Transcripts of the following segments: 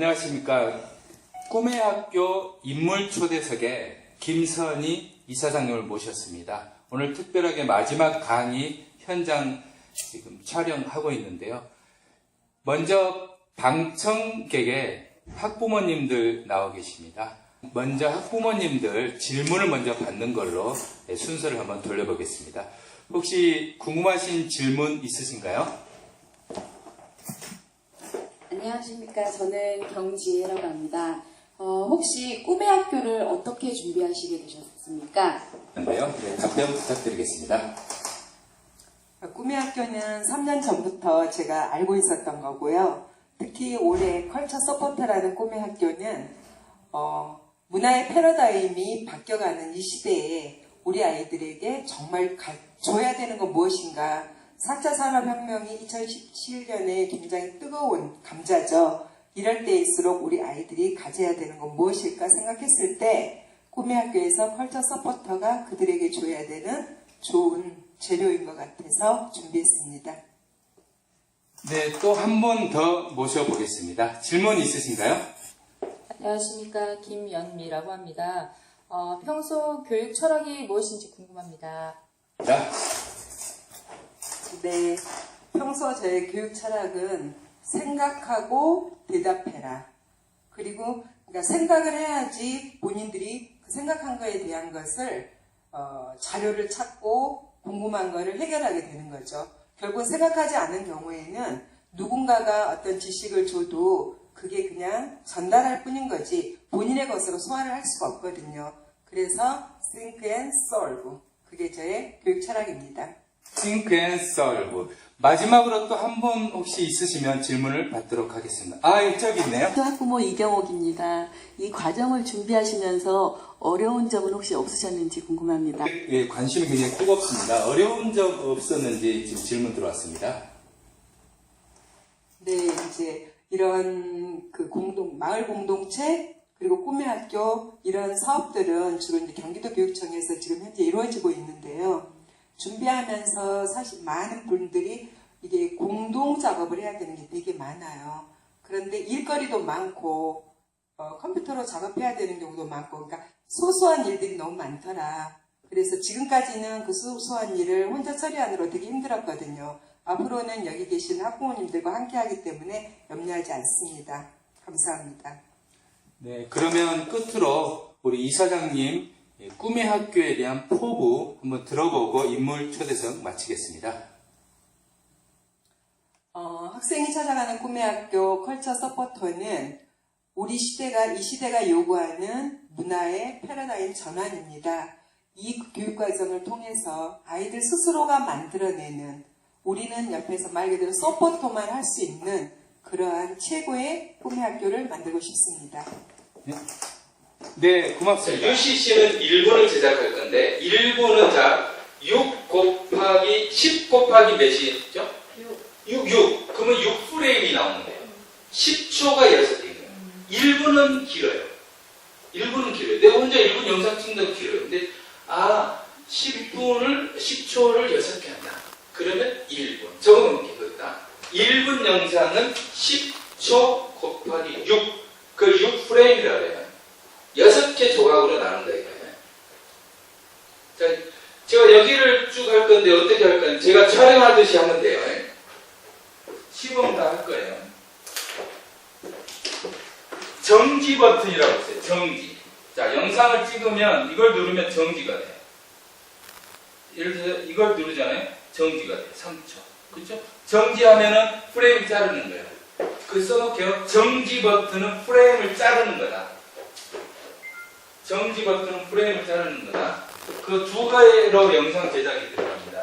네, 안녕하십니까. 꿈의 학교 인물 초대석에 김선희 이사장님을 모셨습니다. 오늘 특별하게 마지막 강의 현장 지금 촬영하고 있는데요. 먼저 방청객에 학부모님들 나와 계십니다. 먼저 학부모님들 질문을 먼저 받는 걸로 네, 순서를 한번 돌려보겠습니다. 혹시 궁금하신 질문 있으신가요? 안녕하십니까. 저는 경지혜라고 합니다. 어, 혹시 꿈의 학교를 어떻게 준비하시게 되셨습니까? 인데요. 네, 답변 부탁드리겠습니다. 꿈의 학교는 3년 전부터 제가 알고 있었던 거고요. 특히 올해 컬처 서포터라는 꿈의 학교는 어, 문화의 패러다임이 바뀌어가는 이 시대에 우리 아이들에게 정말 가- 줘야 되는 건 무엇인가 4차 산업혁명이 2017년에 굉장히 뜨거운 감자죠. 이럴 때일수록 우리 아이들이 가져야 되는 건 무엇일까 생각했을 때 꿈의 학교에서 컬처 서포터가 그들에게 줘야 되는 좋은 재료인 것 같아서 준비했습니다. 네, 또한분더 모셔보겠습니다. 질문 있으신가요? 안녕하십니까 김연미라고 합니다. 어, 평소 교육 철학이 무엇인지 궁금합니다. 자, 네, 평소 저의 교육 철학은 생각하고 대답해라. 그리고 그러니까 생각을 해야지 본인들이 그 생각한 거에 대한 것을 어, 자료를 찾고 궁금한 거를 해결하게 되는 거죠. 결국 생각하지 않은 경우에는 누군가가 어떤 지식을 줘도 그게 그냥 전달할 뿐인 거지 본인의 것으로 소화를 할 수가 없거든요. 그래서 think and solve 그게 저의 교육 철학입니다. Think and solve. 마지막으로 또한분 혹시 있으시면 질문을 받도록 하겠습니다. 아, 예, 저기 있네요. 학부모 이경옥입니다. 이 과정을 준비하시면서 어려운 점은 혹시 없으셨는지 궁금합니다. 예, 관심이 굉장히 뜨겁습니다. 어려운 점 없었는지 지금 질문 들어왔습니다. 네, 이제 이런 그 공동 마을 공동체 그리고 꿈의 학교 이런 사업들은 주로 이제 경기도 교육청에서 지금 현재 이루어지고 있는데요. 준비하면서 사실 많은 분들이 이게 공동 작업을 해야 되는 게 되게 많아요. 그런데 일거리도 많고 어, 컴퓨터로 작업해야 되는 경우도 많고 그러니까 소소한 일들이 너무 많더라. 그래서 지금까지는 그 소소한 일을 혼자 처리하느라 되게 힘들었거든요. 앞으로는 여기 계신 학부모님들과 함께 하기 때문에 염려하지 않습니다. 감사합니다. 네, 그러면 끝으로 우리 이사장님 예, 꿈의 학교에 대한 포부 한번 들어보고 인물 초대석 마치겠습니다. 어, 학생이 찾아가는 꿈의 학교 컬처 서포터는 우리 시대가 이 시대가 요구하는 문화의 패러다임 전환입니다. 이 교육 과정을 통해서 아이들 스스로가 만들어내는 우리는 옆에서 말 그대로 서포터만 할 수 있는 그러한 최고의 꿈의 학교를 만들고 싶습니다. 네, 고맙습니다. UCC는 1분을 제작할 건데 1분은 자, 6 곱하기 10 곱하기 몇이죠? 6, 6. 그러면 6 프레임이 나오는 거예요. 10초가 6개인 거예요. 1분은 길어요. 1분은 길어요. 내가 혼자 1분 영상 찍는다고 길어요. 근데 아, 10분을 10초를 6개 한다. 그러면 1분. 적으면 되겠다. 1분 영상은 10초 곱하기 6. 그 6 프레임이라고 해요. 여섯 개 조각으로 나눈다 이거예요. 자, 제가 여기를 쭉 할 건데 어떻게 할 건지 제가 촬영하듯이 하면 돼요. 시범 다할 거예요. 정지 버튼이라고 있어요. 정지. 자, 영상을 찍으면 이걸 누르면 정지가 돼요. 예를 들어서 이걸 누르잖아요. 정지가 돼요. 3초. 그렇죠? 정지하면은 프레임 자르는 거예요. 그 써놓게요. 정지 버튼은 프레임을 자르는 거다. 정지 버튼은 프레임을 자르는 거다. 그 두 가지로 영상 제작이 들어갑니다.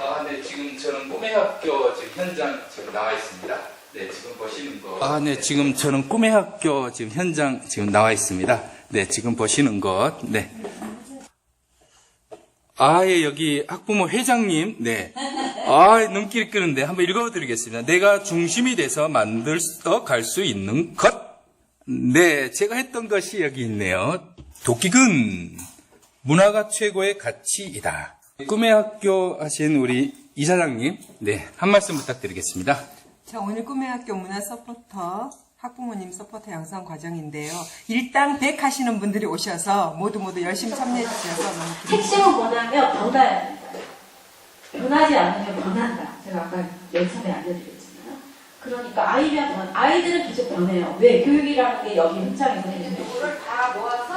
아, 네, 지금 저는 꿈의 학교 지금 현장 지금 나와 있습니다. 네, 지금 보시는 거. 아, 네, 지금 저는 꿈의 학교 지금 현장 지금 나와 있습니다. 네, 지금 보시는 것. 네. 아, 예, 여기 학부모 회장님, 네. 아, 눈길이 끄는데 한번 읽어드리겠습니다. 내가 중심이 돼서 만들 갈수 있는 것. 네, 제가 했던 것이 여기 있네요. 도끼근. 문화가 최고의 가치이다. 꿈의 학교 하신 우리 이사장님, 네, 한 말씀 부탁드리겠습니다. 자, 오늘 꿈의 학교 문화 서포터 학부모님 서포터 양성 과정인데요. 일당 100 하시는 분들이 오셔서 모두 모두 열심히 참여해 주셔서 너무 기쁘습니다. 핵심은 뭐냐면 합니다. 변하지 않으면 변한다. 제가 아까 맨 처음에 알려드렸잖아요. 그러니까 아이면 변, 아이들은 계속 변해요. 왜? 교육이라는 게 여기 현장에서 이거를 다 모아서